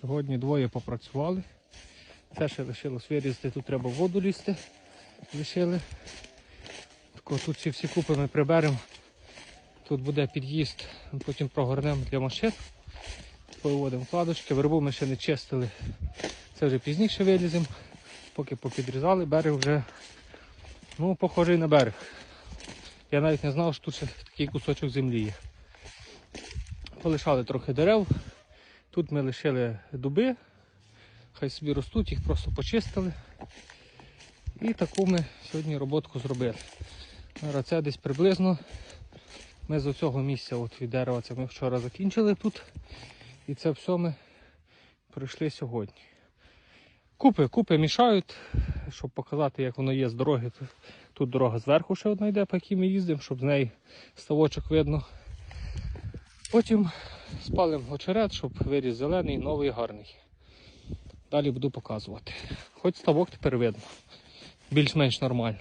Сьогодні двоє попрацювали. Це ще лишилось вирізати, тут треба воду лізти. Лишили. Тако тут ці всі купи ми приберемо. Тут буде під'їзд, потім прогорнемо для машин. Повиводимо кладочки. Вербу ми ще не чистили. Це вже пізніше виліземо. Поки попідрізали, берег вже ну, похожий на берег. Я навіть не знав, що тут ще такий кусочок землі є. Полишали трохи дерев. Тут ми лишили дуби, хай собі ростуть, їх просто почистили. І таку ми сьогодні роботку зробили. Це десь приблизно. Ми з цього місця от від дерева це ми вчора закінчили тут. І це все ми прийшли сьогодні. Купи, купи мішають, щоб показати, як воно є з дороги. Тут дорога зверху ще одна йде, по якій ми їздимо, щоб з неї ставочок видно. Потім спалимо очерет, щоб виріс зелений, новий, гарний. Далі буду показувати. Хоч ставок тепер видно. Більш-менш нормально.